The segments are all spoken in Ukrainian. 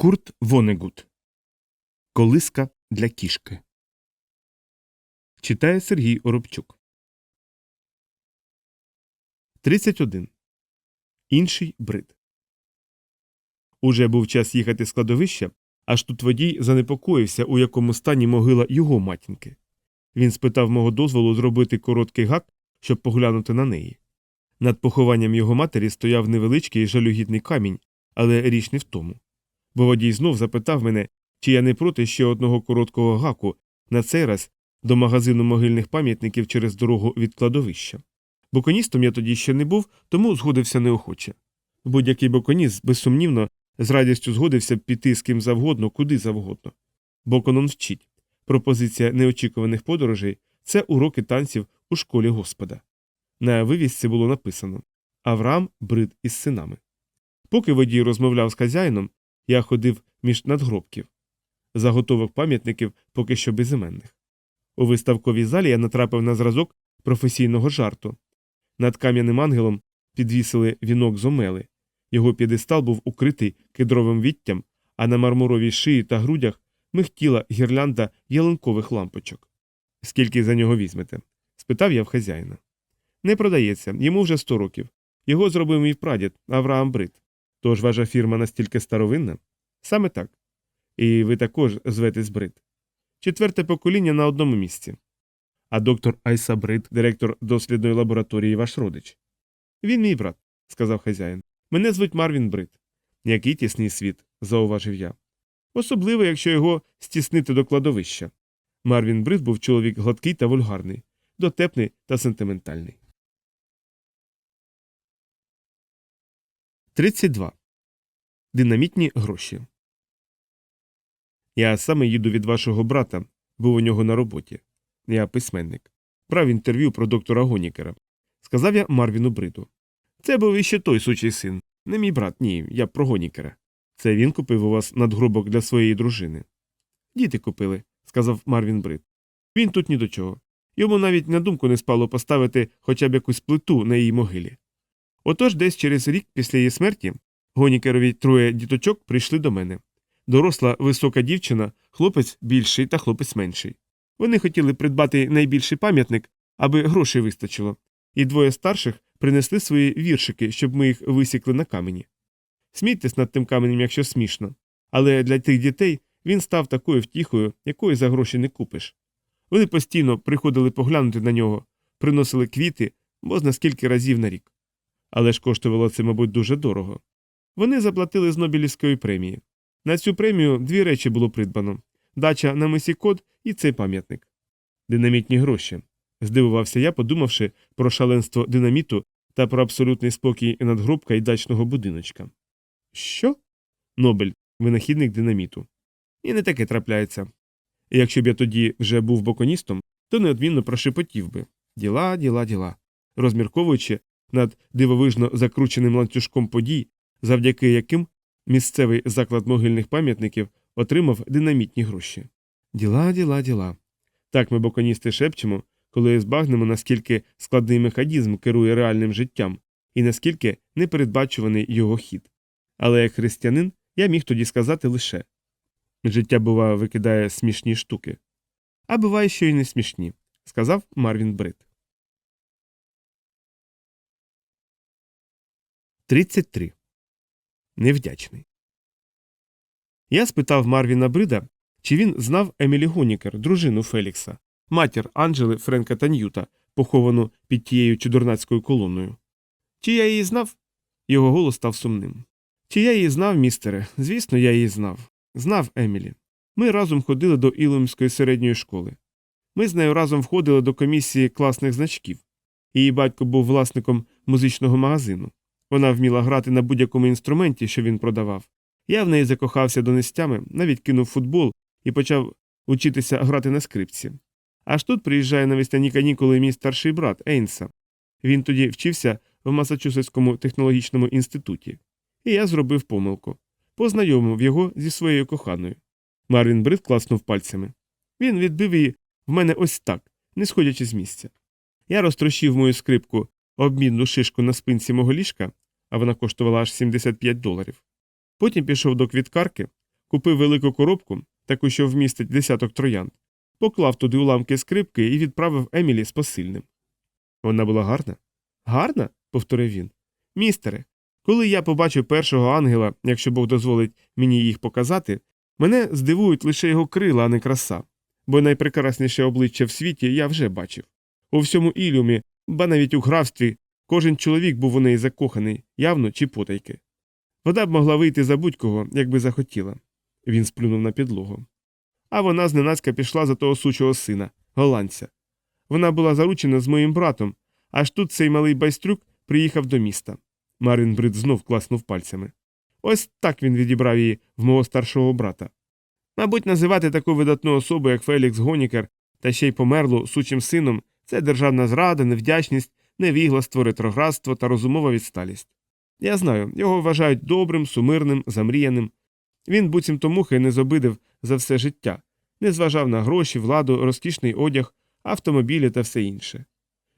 Курт Вонегут. Колиска для кішки. Читає Сергій Оробчук. 31. Інший брид. Уже був час їхати з кладовища, аж тут водій занепокоївся, у якому стані могила його матінки. Він спитав мого дозволу зробити короткий гак, щоб поглянути на неї. Над похованням його матері стояв невеличкий жалюгідний камінь, але річ не в тому. Бо водій знов запитав мене, чи я не проти ще одного короткого гаку, на цей раз до магазину могильних пам'ятників через дорогу від кладовища. Боконістом я тоді ще не був, тому згодився неохоче. Будь-який боконіст, безсумнівно, з радістю згодився б піти з ким завгодно, куди завгодно. Боконон вчить. Пропозиція неочікуваних подорожей це уроки танців у школі Господа. На вивісці було написано Авраам брид із синами. Поки водій розмовляв з хазяїном, я ходив між надгробків. Заготовок пам'ятників поки що безіменних. У виставковій залі я натрапив на зразок професійного жарту. Над кам'яним ангелом підвісили вінок з омели. Його п'єдестал був укритий кедровим віттям, а на мармуровій шиї та грудях михтіла гірлянда ялинкових лампочок. Скільки за нього візьмете? спитав я в хазяїна. Не продається, йому вже сто років. Його зробив мій прадід Авраам Брит. Тож ваша фірма настільки старовинна? Саме так. І ви також зветесь Брит. Четверте покоління на одному місці. А доктор Айса Брит, директор дослідної лабораторії, ваш родич. Він мій брат, сказав хазяїн. Мене звуть Марвін Брит. Який тісний світ, зауважив я. Особливо, якщо його стіснити до кладовища. Марвін Брит був чоловік гладкий та вульгарний, дотепний та сентиментальний. 32. Динамітні гроші. Я саме їду від вашого брата, був у нього на роботі. Я письменник. Брав інтерв'ю про доктора Гонікера. Сказав я Марвіну Бриту. Це був іще той сучий син. Не мій брат, ні, я про Гонікера. Це він купив у вас надгробок для своєї дружини. Діти купили, сказав Марвін Брит. Він тут ні до чого. Йому навіть на думку не спало поставити хоча б якусь плиту на її могилі. Отож, десь через рік після її смерті Гонікерові троє діточок прийшли до мене. Доросла висока дівчина, хлопець більший та хлопець менший. Вони хотіли придбати найбільший пам'ятник, аби грошей вистачило, і двоє старших принесли свої віршики, щоб ми їх висікли на камені. Смійтесь над тим каменем, якщо смішно, але для тих дітей він став такою втіхою, якої за гроші не купиш. Вони постійно приходили поглянути на нього, приносили квіти, бо скільки разів на рік. Але ж коштувало це, мабуть, дуже дорого. Вони заплатили з Нобелівської премії. На цю премію дві речі було придбано дача на мисі код і цей пам'ятник. Динамітні гроші. Здивувався я, подумавши про шаленство динаміту та про абсолютний спокій надгробка і дачного будиночка. Що? Нобель, винахідник динаміту. І не таке трапляється. Якщо б я тоді вже був боконістом, то неодмінно прошепотів би діла, діла, діла, розмірковуючи над дивовижно закрученим ланцюжком подій, завдяки яким місцевий заклад могильних пам'ятників отримав динамітні гроші. Діла, діла, діла. Так ми боконісти шепчемо, коли збагнемо, наскільки складний механізм керує реальним життям і наскільки непередбачуваний його хід. Але як християнин я міг тоді сказати лише життя, бува, викидає смішні штуки. А буває, що й не смішні, сказав Марвін Брит. 33. Невдячний. Я спитав Марвіна Брида, чи він знав Емілі Гонікер, дружину Фелікса, матір Анджели Френка та Ньюта, поховану під тією чудернацькою колоною. Чи я її знав? Його голос став сумним. Чи я її знав, містере? Звісно, я її знав. Знав Емілі. Ми разом ходили до Ілумської середньої школи. Ми з нею разом входили до комісії класних значків. Її батько був власником музичного магазину. Вона вміла грати на будь-якому інструменті, що він продавав. Я в неї закохався донестями, навіть кинув футбол і почав учитися грати на скрипці. Аж тут приїжджає на весняні канікули мій старший брат Ейнса. Він тоді вчився в Масачусетському технологічному інституті. І я зробив помилку. Познайомив його зі своєю коханою. Марвін Брид класнув пальцями. Він відбив її в мене ось так, не сходячи з місця. Я розтрощив мою скрипку обмінну шишку на спинці мого ліжка, а вона коштувала аж 75 доларів. Потім пішов до квіткарки, купив велику коробку, таку, що вмістить десяток троянд, поклав туди уламки скрипки і відправив Емілі з посильним. Вона була гарна? Гарна? повторив він. Містере, коли я побачу першого ангела, якщо Бог дозволить мені їх показати, мене здивують лише його крила, а не краса, бо найпрекрасніше обличчя в світі я вже бачив. У всьому ілюмі, ба навіть у графстві, кожен чоловік був у неї закоханий, явно чи потайки. Вода б могла вийти за будь-кого, якби захотіла. Він сплюнув на підлогу. А вона зненацька пішла за того сучого сина, голландця. Вона була заручена з моїм братом, аж тут цей малий байстрюк приїхав до міста. Марин Брид знов класнув пальцями. Ось так він відібрав її в мого старшого брата. Мабуть, називати таку видатну особу, як Фелікс Гонікер, та ще й померлу сучим сином, це державна зрада, невдячність, невігластво, ретроградство та розумова відсталість. Я знаю, його вважають добрим, сумирним, замріяним. Він буцімто мухи не зобидив за все життя, не зважав на гроші, владу, розкішний одяг, автомобілі та все інше.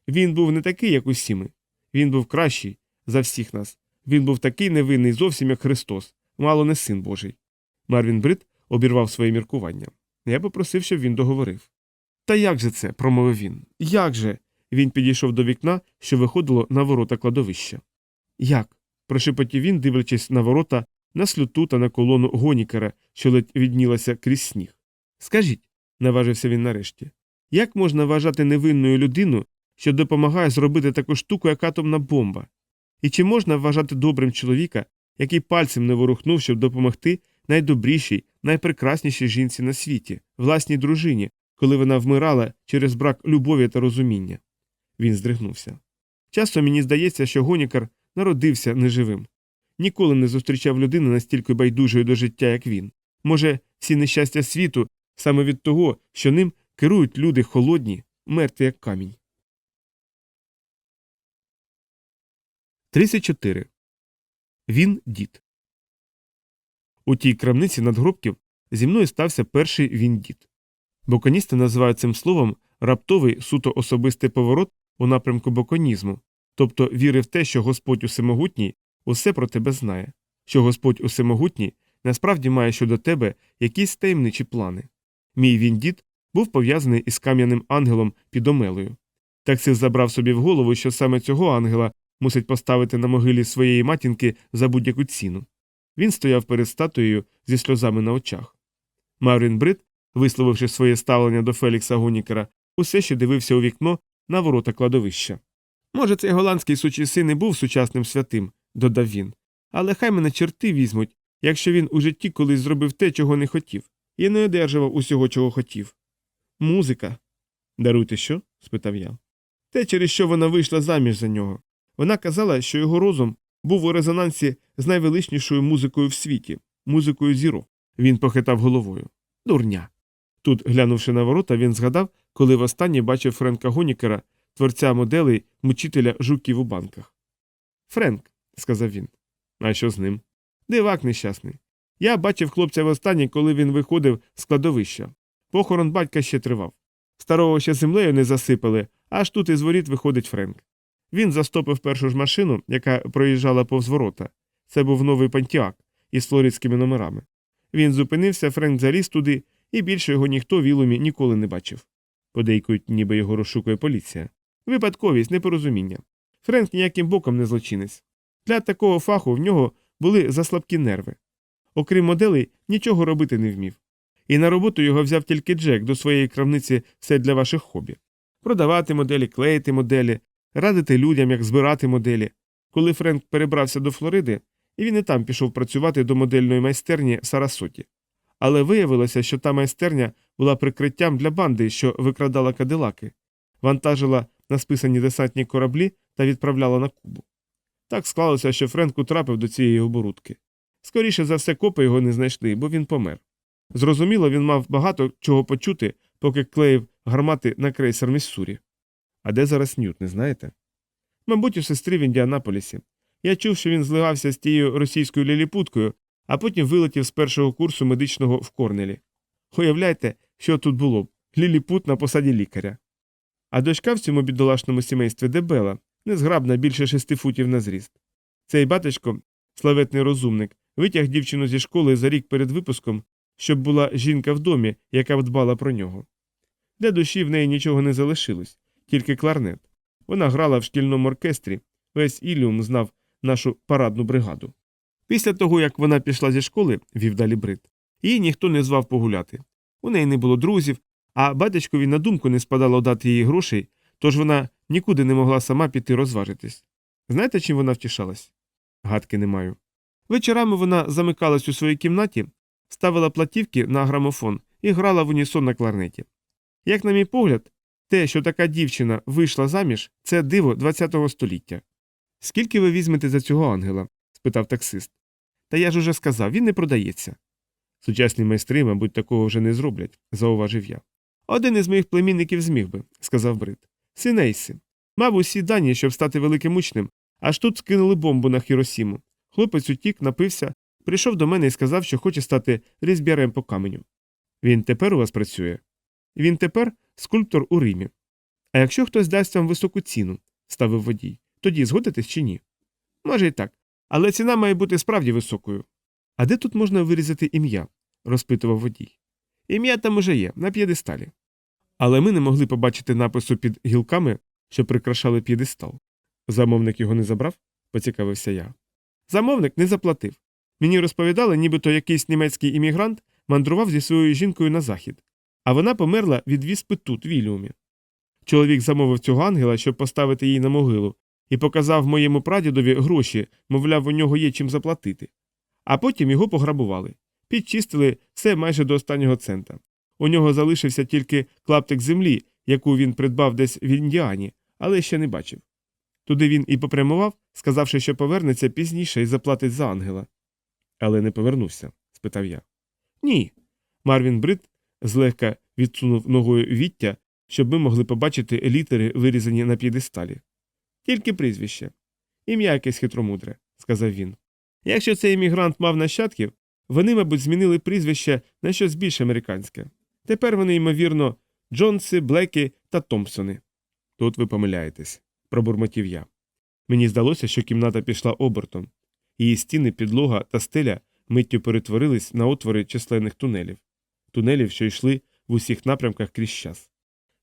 Він був не такий, як усі ми. Він був кращий за всіх нас. Він був такий невинний зовсім як Христос, мало не син Божий. Марвін Брит обірвав своє міркування. Я попросив, щоб він договорив. Та як же це? промовив він. Як же? Він підійшов до вікна, що виходило на ворота кладовища. Як? прошепотів він, дивлячись на ворота, на слюту та на колону гонікера, що ледь віднілася крізь сніг. Скажіть, наважився він нарешті, як можна вважати невинною людину, що допомагає зробити таку штуку, як атомна бомба? І чи можна вважати добрим чоловіка, який пальцем не ворухнув, щоб допомогти найдобрішій, найпрекраснішій жінці на світі, власній дружині, коли вона вмирала через брак любові та розуміння? Він здригнувся. Часто мені здається, що гонікар народився неживим. Ніколи не зустрічав людини настільки байдужою до життя, як він. Може, всі нещастя світу саме від того, що ним керують люди холодні, мертві як камінь. 34. Він дід. У тій крамниці надгробків зі мною стався перший він дід. Боконісти називають цим словом раптовий суто особистий поворот у напрямку боконізму, тобто віри в те, що Господь Усемогутній усе про тебе знає, що Господь Усемогутній насправді має щодо тебе якісь таємничі плани. Мій він дід був пов'язаний із кам'яним ангелом під омелою. Таксив забрав собі в голову, що саме цього ангела мусить поставити на могилі своєї матінки за будь-яку ціну. Він стояв перед статуєю зі сльозами на очах. Марвін Брит, висловивши своє ставлення до Фелікса Гонікера, усе ще дивився у вікно на ворота кладовища. Може, цей голландський сучий син і був сучасним святим, додав він. Але хай мене черти візьмуть, якщо він у житті колись зробив те, чого не хотів, і не одержував усього, чого хотів. Музика. Даруйте що? спитав я. Те, через що вона вийшла заміж за нього. Вона казала, що його розум був у резонансі з найвеличнішою музикою в світі, музикою зірок. Він похитав головою. Дурня. Тут, глянувши на ворота, він згадав, коли востаннє бачив Френка Гонікера, творця моделей мучителя жуків у банках. Френк, сказав він. А що з ним? Дивак нещасний. Я бачив хлопця востаннє, коли він виходив з кладовища. Похорон батька ще тривав. Старого ще землею не засипали, аж тут із воріт виходить Френк. Він застопив першу ж машину, яка проїжджала повз ворота. Це був новий пантіак із флоридськими номерами. Він зупинився, Френк заліз туди, і більше його ніхто в Ілумі ніколи не бачив. Подейкують, ніби його розшукує поліція. Випадковість, непорозуміння. Френк ніяким боком не злочинець. Для такого фаху в нього були заслабкі нерви. Окрім моделей, нічого робити не вмів. І на роботу його взяв тільки Джек до своєї крамниці все для ваших хобі. Продавати моделі, клеїти моделі, радити людям, як збирати моделі. Коли Френк перебрався до Флориди, і він і там пішов працювати до модельної майстерні в Сарасоті. Але виявилося, що та майстерня була прикриттям для банди, що викрадала кадилаки, вантажила на списані десантні кораблі та відправляла на Кубу. Так склалося, що Френк утрапив до цієї оборудки. Скоріше за все, копи його не знайшли, бо він помер. Зрозуміло, він мав багато чого почути, поки клеїв гармати на крейсер Міссурі. А де зараз Ньют, не знаєте? Мабуть, у сестри в Індіанаполісі. Я чув, що він зливався з тією російською ліліпуткою, а потім вилетів з першого курсу медичного в Корнелі. Уявляйте, що тут було б ліліпут на посаді лікаря. А дочка в цьому бідолашному сімействі дебела, незграбна більше шести футів на зріст. Цей батечко, славетний розумник, витяг дівчину зі школи за рік перед випуском, щоб була жінка в домі, яка дбала про нього. Для душі в неї нічого не залишилось, тільки кларнет. Вона грала в шкільному оркестрі, весь Іліум знав нашу парадну бригаду. Після того, як вона пішла зі школи, вів далі Брит, її ніхто не звав погуляти. У неї не було друзів, а батечкові на думку не спадало дати їй грошей, тож вона нікуди не могла сама піти розважитись. Знаєте, чим вона втішалась? Гадки не маю. Вечорами вона замикалась у своїй кімнаті, ставила платівки на грамофон і грала в унісон на кларнеті. Як, на мій погляд, те, що така дівчина вийшла заміж, це диво ХХ століття. Скільки ви візьмете за цього ангела? Спитав таксист. Та я ж уже сказав, він не продається. Сучасні майстри, мабуть, такого вже не зроблять, зауважив я. Один із моїх племінників зміг би, сказав Брит. Синейси. Мав усі дані, щоб стати великим учнем, аж тут скинули бомбу на Хіросіму. Хлопець утік, напився, прийшов до мене і сказав, що хоче стати різбярем по каменю. Він тепер у вас працює? Він тепер скульптор у Римі. А якщо хтось дасть вам високу ціну, ставив водій, тоді згодитесь чи ні? Може і так, але ціна має бути справді високою. А де тут можна вирізати ім'я? розпитував водій. Ім'я там уже є, на п'єдесталі. Але ми не могли побачити напису під гілками, що прикрашали п'єдестал. Замовник його не забрав? поцікавився я. Замовник не заплатив. Мені розповідали, нібито якийсь німецький іммігрант мандрував зі своєю жінкою на захід, а вона померла від віспи тут, в Іліумі. Чоловік замовив цього ангела, щоб поставити її на могилу, і показав моєму прадідові гроші, мовляв, у нього є чим заплатити. А потім його пограбували. Підчистили все майже до останнього цента. У нього залишився тільки клаптик землі, яку він придбав десь в Індіані, але ще не бачив. Туди він і попрямував, сказавши, що повернеться пізніше і заплатить за ангела. Але не повернувся? спитав я. Ні. Марвін Брит злегка відсунув ногою віття, щоб ми могли побачити літери, вирізані на п'єдесталі. Тільки прізвище. Ім'я якесь хитромудре, сказав він. Якщо цей іммігрант мав нащадків, вони, мабуть, змінили прізвище на щось більш американське. Тепер вони, ймовірно, Джонси, Блеки та Томпсони. Тут ви помиляєтесь, пробурмотів я. Мені здалося, що кімната пішла обертом. Її стіни, підлога та стеля миттю перетворились на отвори численних тунелів, тунелів, що йшли в усіх напрямках крізь час.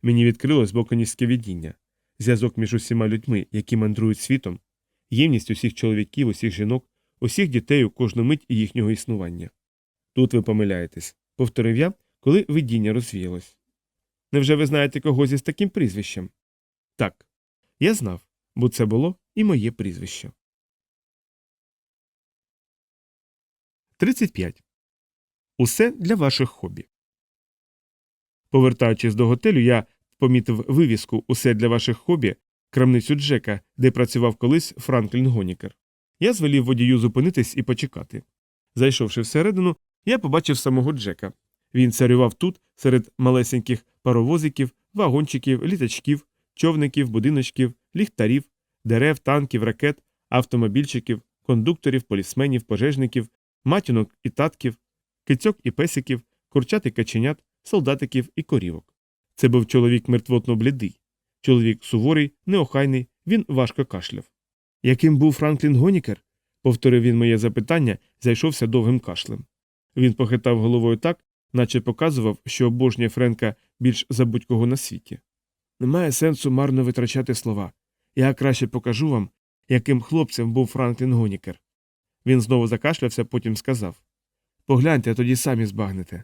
Мені відкрилось боконівське відіння, зв'язок між усіма людьми, які мандрують світом, ємність усіх чоловіків, усіх жінок, усіх дітей у кожну мить їхнього існування. Тут ви помиляєтесь, повторив я, коли видіння розвіялось. Невже ви знаєте когось із таким прізвищем? Так, я знав, бо це було і моє прізвище. 35. Усе для ваших хобі. Повертаючись до готелю, я помітив вивіску Усе для ваших хобі, крамницю Джека, де працював колись Франклін Гонікер. Я звелів водію зупинитись і почекати. Зайшовши всередину, я побачив самого Джека. Він царював тут, серед малесеньких паровозиків, вагончиків, літачків, човників, будиночків, ліхтарів, дерев, танків, ракет, автомобільчиків, кондукторів, полісменів, пожежників, матінок і татків, кицьок і песиків, курчат і каченят, солдатиків і корівок. Це був чоловік мертвотно блідий. Чоловік суворий, неохайний, він важко кашляв. Яким був Франклін Гонікер? повторив він моє запитання, зайшовся довгим кашлем. Він похитав головою так, наче показував, що обожнює Френка більш за будь-кого на світі. Немає сенсу марно витрачати слова. Я краще покажу вам, яким хлопцем був Франклін Гонікер. Він знову закашлявся, потім сказав Погляньте, тоді самі збагнете.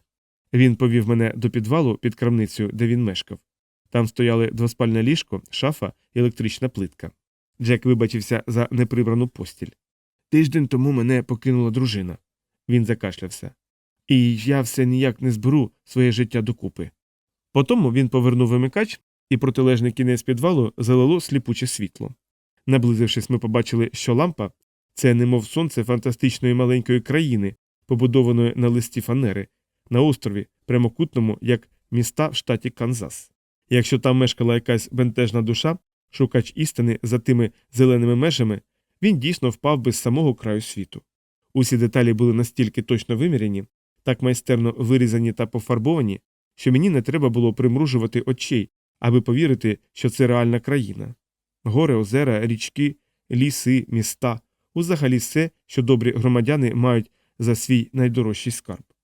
Він повів мене до підвалу під крамницею, де він мешкав. Там стояли двоспальне ліжко, шафа і електрична плитка. Джек вибачився за неприбрану постіль. Тиждень тому мене покинула дружина. Він закашлявся. І я все ніяк не зберу своє життя докупи. Потому він повернув вимикач, і протилежний кінець підвалу залило сліпуче світло. Наблизившись, ми побачили, що лампа це немов сонце фантастичної маленької країни, побудованої на листі фанери, на острові, прямокутному, як міста в штаті Канзас. Якщо там мешкала якась бентежна душа, шукач істини за тими зеленими межами, він дійсно впав би з самого краю світу. Усі деталі були настільки точно виміряні, так майстерно вирізані та пофарбовані, що мені не треба було примружувати очей, аби повірити, що це реальна країна. Гори, озера, річки, ліси, міста, узагалі все, що добрі громадяни мають за свій найдорожчий скарб.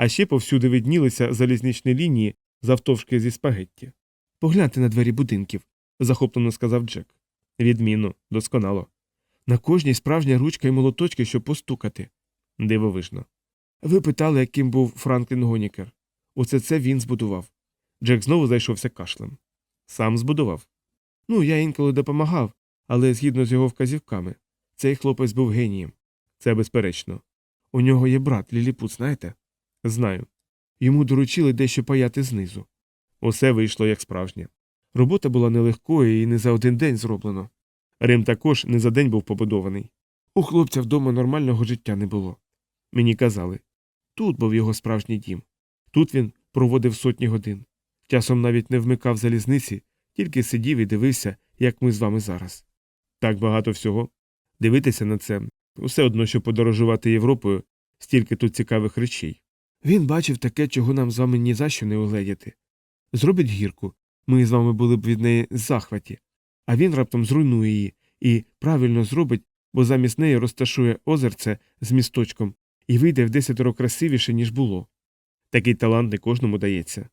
А ще повсюди виднілися залізничні лінії завтовшки зі спагетті. Погляньте на двері будинків, захоплено сказав Джек. Відмінно, досконало. На кожній справжня ручка і молоточки, щоб постукати. Дивовижно. Ви питали, яким був Франклін Гонікер. Оце це він збудував. Джек знову зайшовся кашлем. Сам збудував. Ну, я інколи допомагав, але згідно з його вказівками, цей хлопець був генієм. Це безперечно. У нього є брат Ліліпут, знаєте? Знаю. Йому доручили дещо паяти знизу. Усе вийшло як справжнє. Робота була нелегкою і не за один день зроблено. Рим також не за день був побудований. У хлопця вдома нормального життя не було. Мені казали тут був його справжній дім. Тут він проводив сотні годин. Часом навіть не вмикав залізниці, тільки сидів і дивився, як ми з вами зараз. Так багато всього. Дивитися на це усе одно, що подорожувати Європою, стільки тут цікавих речей. Він бачив таке, чого нам з вами ні за що не угледіти. Зробить гірку, ми з вами були б від неї в захваті, а він раптом зруйнує її і правильно зробить, бо замість неї розташує озерце з місточком і вийде в десятеро красивіше, ніж було. Такий талант не кожному дається.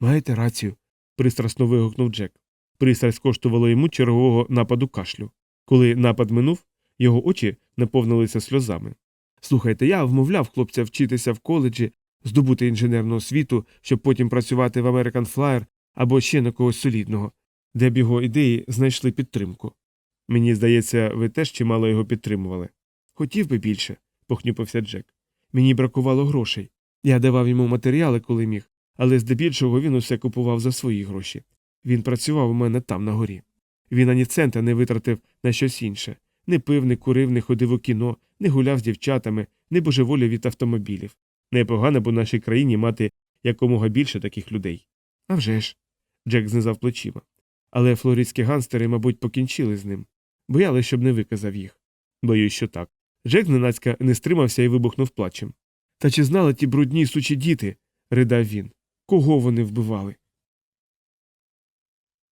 Маєте рацію, пристрасно вигукнув Джек. Пристрасть коштувала йому чергового нападу кашлю. Коли напад минув, його очі наповнилися сльозами. Слухайте, я вмовляв хлопця вчитися в коледжі, здобути інженерну освіту, щоб потім працювати в American Flyer або ще на когось солідного, де б його ідеї знайшли підтримку. Мені здається, ви теж чимало його підтримували. Хотів би більше, похнюпився Джек. Мені бракувало грошей. Я давав йому матеріали, коли міг, але здебільшого він усе купував за свої гроші. Він працював у мене там на горі. Він ані цента не витратив на щось інше не пив, не курив, не ходив у кіно, не гуляв з дівчатами, не божеволів від автомобілів. Непогано б у нашій країні мати якомога більше таких людей. А вже ж. Джек знизав плечима. Але флоридські ганстери, мабуть, покінчили з ним. Бояли, щоб не виказав їх. Боюсь, що так. Джек зненацька не стримався і вибухнув плачем. Та чи знали ті брудні сучі діти? ридав він. Кого вони вбивали?